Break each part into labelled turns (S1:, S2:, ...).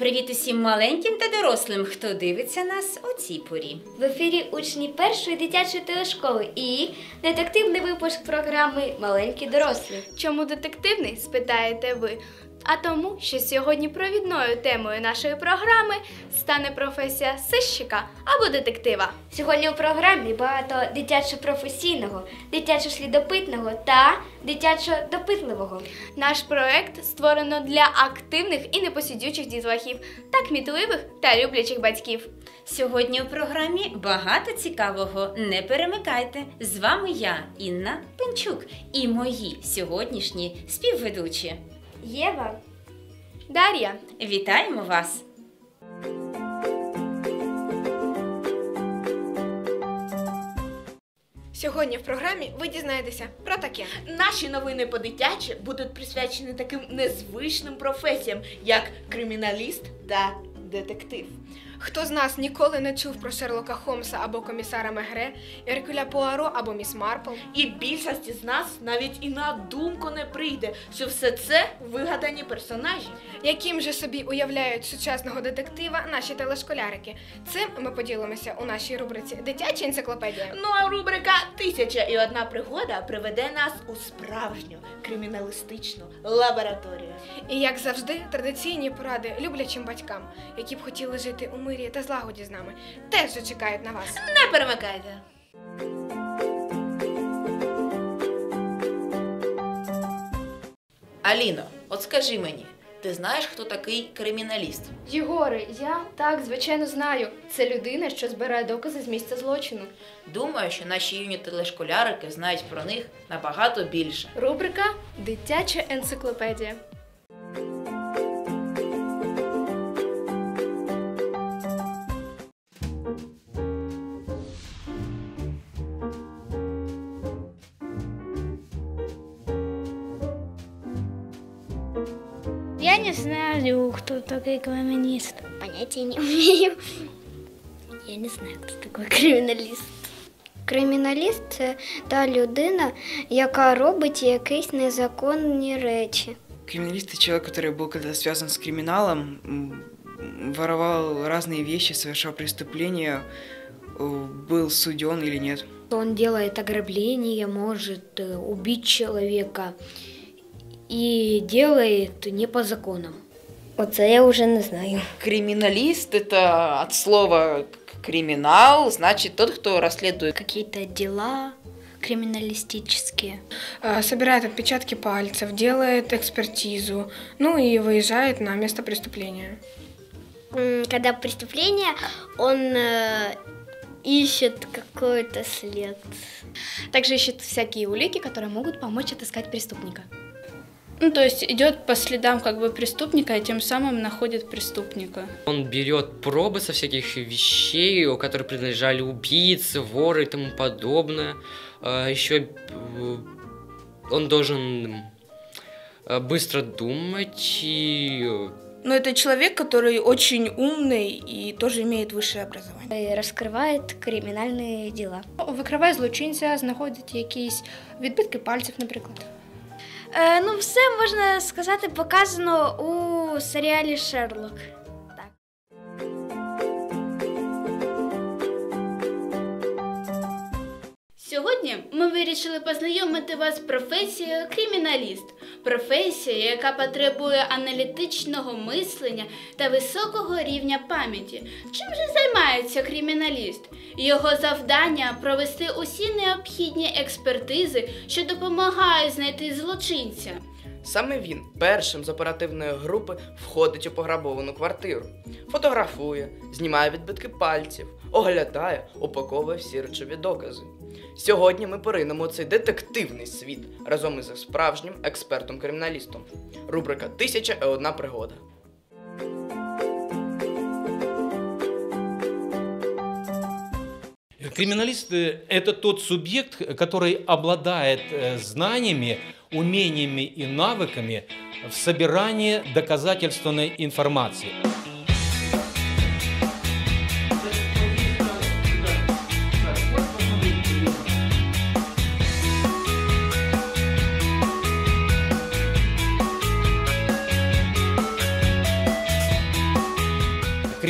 S1: Привіт усім маленьким та дорослим, хто дивиться нас у цій порі.
S2: В ефірі учні першої дитячої телешколи і детективний випуск програми Маленькі дорослі.
S3: Чому детективний? спитаєте ви. А тому, що сьогодні провідною темою нашої програми стане професія сищика або детектива.
S2: Сьогодні у програмі багато дитячо-професійного, дитячо-слідопитного та дитячо-допитливого.
S3: Наш проект створено для активних і непосидючих дітлахів та кмітливих та люблячих батьків.
S1: Сьогодні у програмі багато цікавого. Не перемикайте. З вами я, Інна Пенчук, і мої сьогоднішні співведучі.
S2: Єва.
S3: Дар'я,
S1: Вітаємо вас!
S4: Сьогодні в програмі ви дізнаєтеся про таке.
S5: Наші новини по дитячі будуть присвячені таким незвичним професіям, як криміналіст та детектив.
S4: Хто з нас ніколи не чув про Шерлока Холмса або комісара Мегре, Еркюля Пуаро або Міс Марпл?
S5: І більшості з нас навіть і на думку не прийде, що все це вигадані персонажі.
S4: Яким же собі уявляють сучасного детектива наші телешколярики? Цим ми поділимося у нашій рубриці Дитяча енциклопедія.
S5: Ну а рубрика Тисяча і одна пригода приведе нас у справжню криміналістичну лабораторію.
S4: І як завжди, традиційні поради люблячим батькам, які б хотіли жити у мирі та злагоді з нами, теж чекають на вас.
S5: Не перемикайте. Аліно, от скажи мені, ти знаєш, хто такий криміналіст?
S3: Єгоре, я так звичайно знаю. Це людина, що збирає докази з місця злочину.
S5: Думаю, що наші юні телешколярики знають про них набагато більше.
S3: Рубрика Дитяча енциклопедія.
S6: Я не знаю, кто такой криминалист. Понятия не имею. Я не знаю, хто такий криміналіст.
S2: Криміналіст це та людина, яка робить якісь незаконні речі.
S7: Криминалист – это человек, который был когда связан с криминалом, м, воровал разные вещи, совершал преступления, э, был суден или нет.
S6: Он делает ограбление, может э, убить человека и делает не по законам.
S2: Оце я вже не знаю.
S5: Криминалист это от слова криминал, значит тот, кто расследует.
S6: Какие-то дела криминалистические.
S4: Э, Собирает отпечатки пальцев, делает экспертизу, ну и выезжает на место преступления.
S6: Когда преступление, он э, ищет какой-то след.
S3: Также ищет всякие улики, которые могут помочь отыскать преступника.
S8: Ну, то есть идет по следам как бы преступника и тем самым находит преступника.
S9: Он берет пробы со всяких вещей, у которых принадлежали убийцы, воры и тому подобное. Еще он должен э, быстро думать и э,
S10: Но это человек, который очень умный и тоже имеет высшее образование.
S2: І розкриває кримінальні діла.
S3: Викриває злочинця, знаходить якісь відбитки пальців, наприклад.
S6: Е, ну, все можна сказати показано у серіалі Шерлок.
S8: Сьогодні ми вирішили познайомити вас з професією криміналіст. Професія, яка потребує аналітичного мислення та високого рівня пам'яті. Чим же займається криміналіст? Його завдання провести усі необхідні експертизи, що допомагають знайти злочинця.
S11: Саме він першим з оперативної групи входить у пограбовану квартиру, фотографує, знімає відбитки пальців, оглядає, упаковує всі речові докази. Сьогодні ми поринемо цей детективний світ разом із справжнім експертом-криміналістом. Рубрика Тисяча і одна пригода.
S12: Криминалист это тот субъект, который обладает э, знаниями, умениями и навыками в собирании доказательственной информации.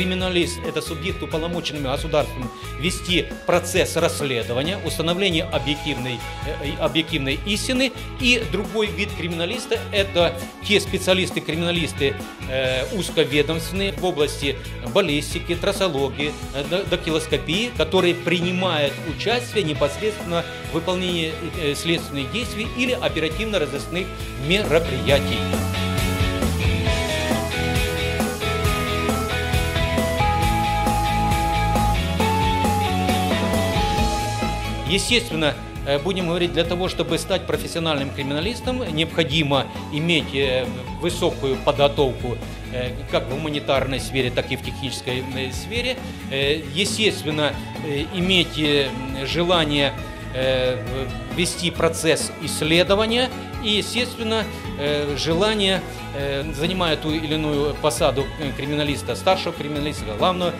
S12: Криминалист – это субъект, уполномоченный государством вести процесс расследования, установления объективной, э, объективной истины. И другой вид криминалиста – это те специалисты-криминалисты э, узковедомственные в области баллистики, трассологии, э, дактилоскопии, которые принимают участие непосредственно в выполнении э, следственных действий или оперативно-розыскных мероприятий. Естественно, э, будем говорить, для того, чтобы стать профессиональным криминалистом, необходимо иметь э, высокую подготовку э, как в гуманитарной сфере, так и в технической сфере. Естественно, иметь желание вести процесс исследования и, естественно, э, желание, э, занимая ту или иную посаду э, криминалиста, старшего криминалиста, главного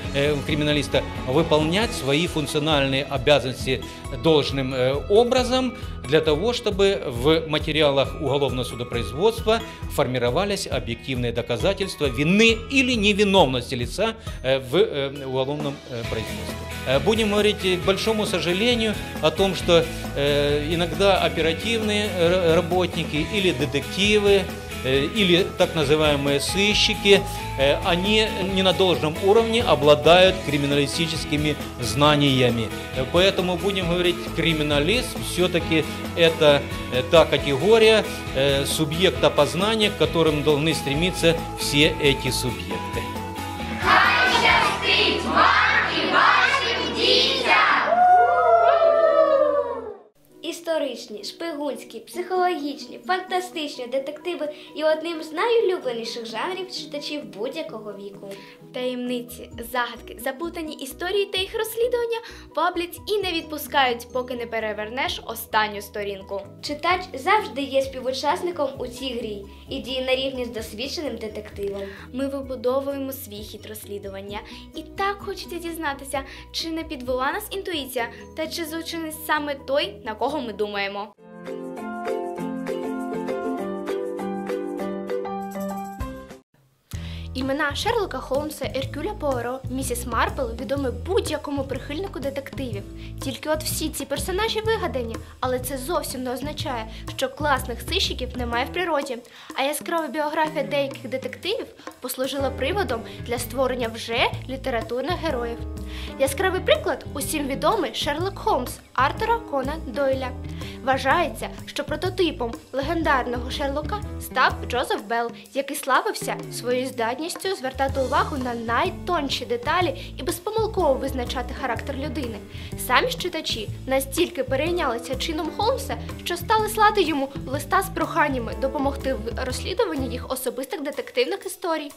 S12: криминалиста, выполнять свои функциональные обязанности должным образом для того, чтобы в материалах уголовного судопроизводства формировались объективные доказательства вины или невиновности лица в уголовном производстве. Будем говорить, к большому сожалению, о том, что иногда оперативные р- работники или детективы, э, или так называемые сыщики, э, они не на должном уровне обладают криминалистическими знаниями. Поэтому будем говорить, криминалист все-таки это э, та категория субъекта познания, к которым должны стремиться все эти субъекты.
S2: Історичні, шпигунські, психологічні, фантастичні детективи є одним з найулюбленіших жанрів читачів будь-якого віку.
S3: Таємниці, загадки, заплутані історії та їх розслідування ваблять і не відпускають, поки не перевернеш останню сторінку.
S2: Читач завжди є співучасником у цій грі і діє на рівні з досвідченим детективом.
S3: Ми вибудовуємо свій хід розслідування. І так хочеться дізнатися, чи не підвела нас інтуїція, та чи злочинець саме той, на кого ми думаємо. Імена Шерлока Холмса, Еркюля Пуаро, місіс Марпл відомі будь-якому прихильнику детективів. Тільки от всі ці персонажі вигадані, але це зовсім не означає, що класних сищиків немає в природі. А яскрава біографія деяких детективів послужила приводом для створення вже літературних героїв. Яскравий приклад усім відомий Шерлок Холмс Артура Кона Дойля. Вважається, що прототипом легендарного Шерлока став Джозеф Белл, який славився своєю здатністю звертати увагу на найтонші деталі і безпомилково визначати характер людини. Самі ж читачі настільки перейнялися чином Холмса, що стали слати йому листа з проханнями допомогти в розслідуванні їх особистих детективних історій.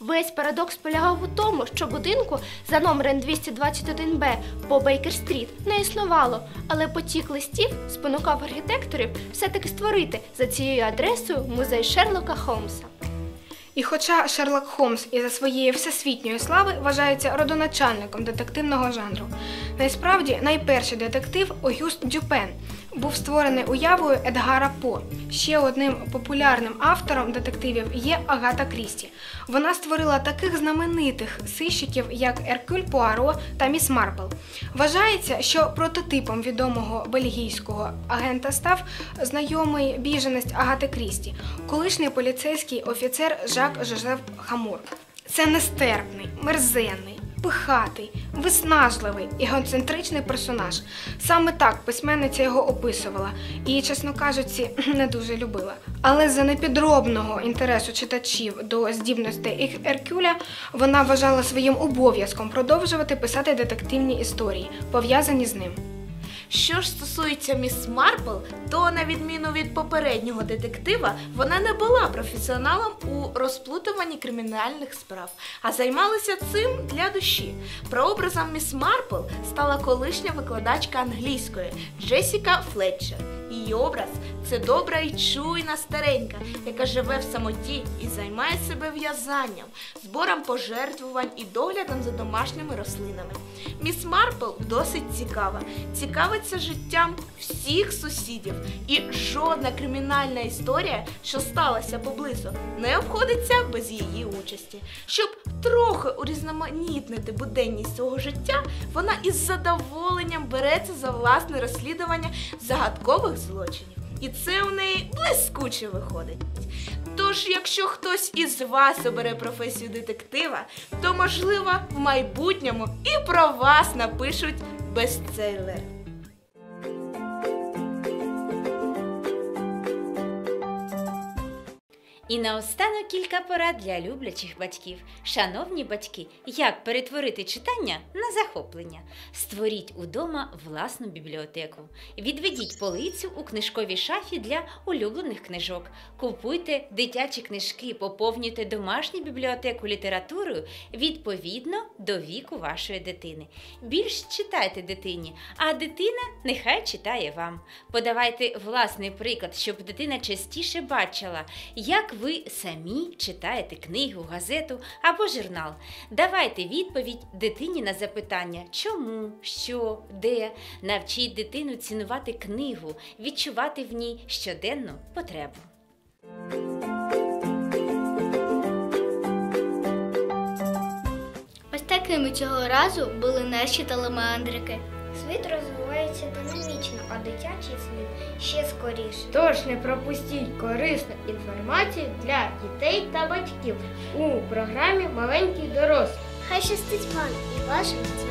S3: Весь парадокс полягав у тому, що будинку за номером 221Б по Бейкер-стріт не існувало, але потік листів спонукав архітекторів все-таки створити за цією адресою музей Шерлока Холмса.
S4: І хоча Шерлок Холмс із-за своєї всесвітньої слави вважається родоначальником детективного жанру, насправді найперший детектив Огюст Дюпен був створений уявою Едгара По. Ще одним популярним автором детективів є Агата Крісті. Вона створила таких знаменитих сищиків, як Еркюль Пуаро та Міс Марпл. Вважається, що прототипом відомого бельгійського агента став знайомий біженець Агати Крісті, колишній поліцейський офіцер Жак Жозеф Хамур. Це нестерпний, мерзенний, пихатий, виснажливий, егоцентричний персонаж. Саме так письменниця його описувала і, чесно кажучи, не дуже любила. Але за непідробного інтересу читачів до здібностей Еркюля вона вважала своїм обов'язком продовжувати писати детективні історії, пов'язані з ним.
S5: Що ж стосується міс Марпл, то на відміну від попереднього детектива, вона не була професіоналом у розплутуванні кримінальних справ, а займалася цим для душі. Прообразом міс Марпл стала колишня викладачка англійської Джесіка Флетчер. Її образ це добра і чуйна старенька, яка живе в самоті і займає себе в'язанням, збором пожертвувань і доглядом за домашніми рослинами. Міс Марпл досить цікава, цікавиться життям всіх сусідів, і жодна кримінальна історія, що сталася поблизу, не обходиться без її участі. Щоб трохи урізноманітнити буденність свого життя, вона із задоволенням береться за власне розслідування загадкових злочинів. І це у неї блискуче виходить. Тож, якщо хтось із вас обере професію детектива, то можливо в майбутньому і про вас напишуть бестселер.
S1: І наостанок кілька порад для люблячих батьків. Шановні батьки, як перетворити читання на захоплення? Створіть удома власну бібліотеку. Відведіть полицю у книжковій шафі для улюблених книжок. Купуйте дитячі книжки, поповнюйте домашню бібліотеку літературою відповідно до віку вашої дитини. Більш читайте дитині, а дитина нехай читає вам. Подавайте власний приклад, щоб дитина частіше бачила, як ви самі читаєте книгу, газету або журнал. Давайте відповідь дитині на запитання, чому, що, де. Навчіть дитину цінувати книгу, відчувати в ній щоденну потребу.
S13: Ось такими цього разу були наші телемандрики.
S2: Світ розвивається динамічно, а дитячий світ ще скоріше.
S14: Тож не пропустіть корисну інформацію для дітей та батьків у програмі Маленький дорослий.
S13: Хай щастить вам і вашим дітям.